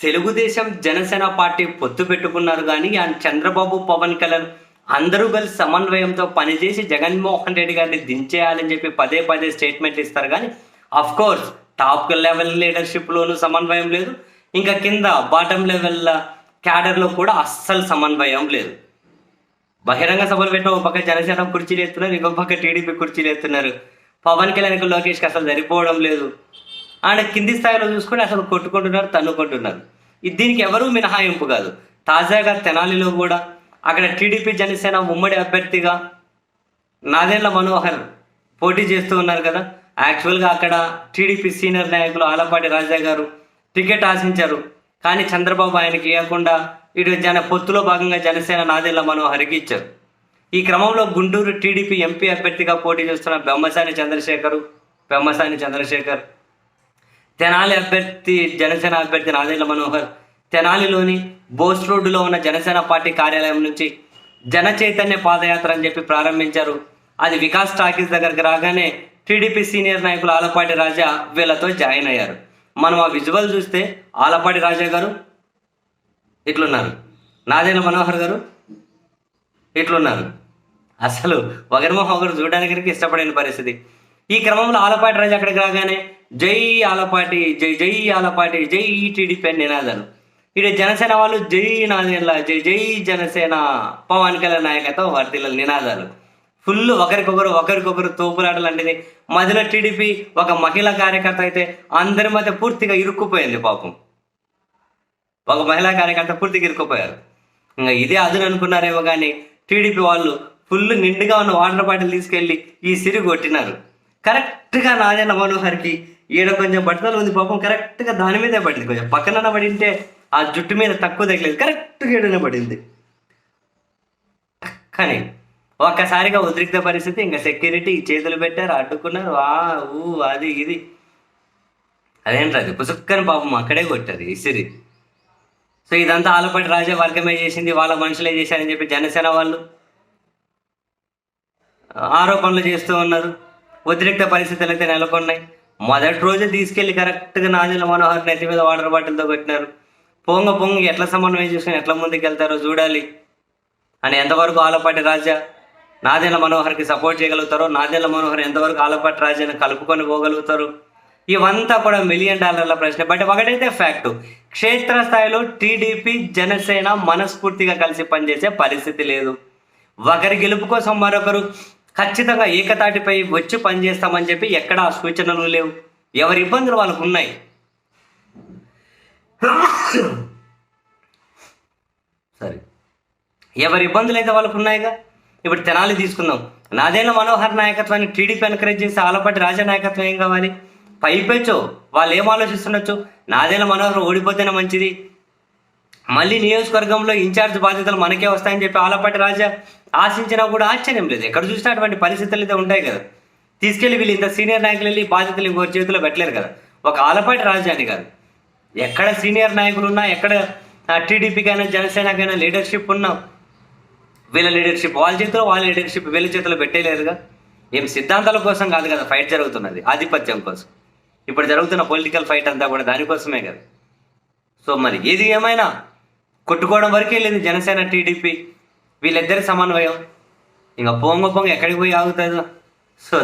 Telugu Desam Janasena party పొత్తు పెట్టుకున్నారు కానీ ఆ చంద్రబాబు పవన్ కళ్యాణ్ అందరూ కలిసి సమన్వయంతో పనిచేసి జగన్మోహన్ రెడ్డి గారిని దించేయాలని చెప్పి పదే పదే స్టేట్మెంట్లు ఇస్తారు. కానీ అఫ్ కోర్స్ టాప్ లెవెల్ లీడర్షిప్లోనూ సమన్వయం లేదు. ఇంకా కింద బాటమ్ లెవెల్ క్యాడర్లో కూడా అస్సలు సమన్వయం లేదు. బహిరంగ సభలు పెట్టిన ఒక పక్క జనసేన కుర్చీలు ఎత్తున్నారు ఇంకొక పక్క టీడీపీ కుర్చీలు ఎత్తున్నారు. పవన్ కళ్యాణ్ లోకేష్కి అసలు సరిపోవడం లేదు. ఆయన కింది స్థాయిలో చూసుకొని అసలు కొట్టుకుంటున్నారు తన్నుకుంటున్నారు. ఇది దీనికి ఎవరూ మినహాయింపు కాదు. తాజాగా తెనాలిలో కూడా అక్కడ టీడీపీ జనసేన ఉమ్మడి అభ్యర్థిగా నాదెండ్ల మనోహర్ పోటీ చేస్తూ ఉన్నారు కదా. యాక్చువల్గా అక్కడ టీడీపీ సీనియర్ నాయకులు ఆలపాటి రాజా గారు టికెట్ ఆశించారు. కానీ చంద్రబాబు ఆయనకి ఇవ్వకుండా ఇటు జన పొత్తులో భాగంగా జనసేన నాదెండ్ల మనోహర్కి ఇచ్చారు. ఈ క్రమంలో గుంటూరు టీడీపీ ఎంపీ అభ్యర్థిగా పోటీ చేస్తున్న బెమ్మసాని చంద్రశేఖరు బెమ్మసాని చంద్రశేఖర్ తెనాలి అభ్యర్థి జనసేన అభ్యర్థి నాదెండ్ల మనోహర్ తెనాలిలోని బోస్ రోడ్డులో ఉన్న జనసేన పార్టీ కార్యాలయం నుంచి జన చైతన్య పాదయాత్ర అని చెప్పి ప్రారంభించారు. అది వికాస్ టాకీస్ దగ్గరికి రాగానే టీడీపీ సీనియర్ నాయకులు ఆలపాటి రాజా వీళ్ళతో జాయిన్ అయ్యారు. మనం ఆ విజువల్ చూస్తే ఆలపాటి రాజా గారు ఇట్లున్నారు. నాదేన మనోహర్ గారు ఇట్లున్నారు. అసలు ఒకరిమొహం ఒకరు చూడడానికి ఇష్టపడిన పరిస్థితి. ఈ క్రమంలో ఆలపాటి రాజు అక్కడికి రాగానే జై ఆలపాటి జై జై ఆలపాటి జై టీడీపీ అని నినాదాలు ఇటు జనసేన వాళ్ళు జై నాదేళ్ళ జై జై జనసేన పవన్ కళ్యాణ్ నాయకత్వం వర్తిల్ల నినాదాలు ఫుల్ ఒకరికొకరు ఒకరికొకరు తోపులాటలు అంటే మధ్యలో టీడీపీ ఒక మహిళా కార్యకర్త అయితే అందరి మధ్య పూర్తిగా ఇరుక్కుపోయింది పాపం. ఒక మహిళా కార్యకర్త పూర్తిగా ఇరుక్కుపోయారు. ఇంకా ఇదే అదును అనుకున్నారేమో కానీ టీడీపీ వాళ్ళు ఫుల్ నిండుగా ఉన్న వాటర్ బాటిల్ తీసుకెళ్ళి ఈ సిరి కొట్టినారు. కరెక్ట్గా నారాయణ మనోహర్కి. ఈడ కొంచెం బట్టలు ఉంది పాపం కరెక్ట్గా దాని మీదే పడింది. కొంచెం పక్కన పడింటే ఆ జుట్టు మీద తక్కువ తగ్గలేదు కరెక్ట్గా ఏడనే పడింది. కానీ ఒక్కసారిగా ఉద్రిక్త పరిస్థితి ఇంకా సెక్యూరిటీ చేతులు పెట్టారు అడ్డుకున్నారు. ఆ ఊ అది ఇది. అదేంటి అది పుసుక్కని పాపం అక్కడే కొట్టారు ఇసిరి సో ఇదంతా ఆలపాటి రాజా వర్గమే చేసింది వాళ్ళ మనుషులే చేశారని చెప్పి జనసేన వాళ్ళు ఆరోపణలు చేస్తూ ఉన్నారు. ఉద్రిక్త పరిస్థితులు అయితే నెలకొన్నాయి. మొదటి రోజు తీసుకెళ్ళి కరెక్ట్గా నాజుల మనోహర్ నెత్తి మీద వాటర్ బాటిల్తో కొట్టినారు. పొంగ పొంగ ఎట్లా సమన్వయం చేసుకుని ఎట్లా ముందుకు వెళ్తారో చూడాలి అని ఎంతవరకు ఆలపాటి రాజా నాదెండ్ల మనోహర్కి సపోర్ట్ చేయగలుగుతారో నాదెండ్ల మనోహర్ ఎంతవరకు ఆలపాటి రాజాని కలుపుకొని పోగలుగుతారు ఇవంతా కూడా మిలియన్ డాలర్ల ప్రశ్న. బట్ ఒకటైతే ఫ్యాక్ట్ క్షేత్రస్థాయిలో టీడీపీ జనసేన మనస్ఫూర్తిగా కలిసి పనిచేసే పరిస్థితి లేదు. ఒకరి గెలుపు కోసం మరొకరు ఖచ్చితంగా ఏకతాటిపై వచ్చి పనిచేస్తామని చెప్పి ఎక్కడా సూచనలు లేవు. ఎవరి ఇబ్బందులు వాళ్ళకు ఉన్నాయి? సరే. ఎవరి ఇబ్బందులు అయితే వాళ్ళకు ఉన్నాయిగా? ఇప్పుడు తెనాలి తీసుకుందాం. నాదేళ్ళ మనోహర్ నాయకత్వాన్ని టీడీపీ ఎన్కరేజ్ చేసి ఆలపాటి రాజా నాయకత్వం ఏం కావాలి? పైపెచ్చో. వాళ్ళు ఏం ఆలోచిస్తుండొచ్చు? నాదేళ్ళ మనోహర్ ఓడిపోతేనే మంచిది. మళ్ళీ నియోజకవర్గంలో ఇన్ఛార్జ్ బాధ్యతలు మనకే వస్తాయని చెప్పి ఆలపాటి రాజా ఆశించినా కూడా ఆశ్చర్యం లేదు. ఎక్కడ చూసినటువంటి పరిస్థితులు అయితే ఉంటాయి కదా. తీసుకెళ్ళి వీళ్ళు ఇంత సీనియర్ నాయకులు వెళ్ళి బాధ్యతలు ఇంకోరి చేతిలో పెట్టలేరు కదా. ఒక ఆలపాటి రాజా కాదు. ఎక్కడ సీనియర్ నాయకులు ఉన్నా ఎక్కడ టీడీపీకైనా జనసేనకైనా లీడర్షిప్ ఉన్నా వీళ్ళ లీడర్షిప్ వాళ్ళ చేతిలో వాళ్ళ లీడర్షిప్ వీళ్ళ చేతిలో పెట్టేలేరుగా ఏం సిద్ధాంతాల కోసం కాదు కదా ఫైట్ జరుగుతున్నది ఆధిపత్యం కోసం. ఇప్పుడు జరుగుతున్న పొలిటికల్ ఫైట్ అంతా కూడా దానికోసమే కదా. సో మరి ఏది ఏమైనా కొట్టుకోవడం వరకే వెళ్ళింది జనసేన టీడీపీ. వీళ్ళిద్దరి సమన్వయం. ఇంకా పొంగ పొంగ ఎక్కడికి పోయి ఆగుతుందో. సో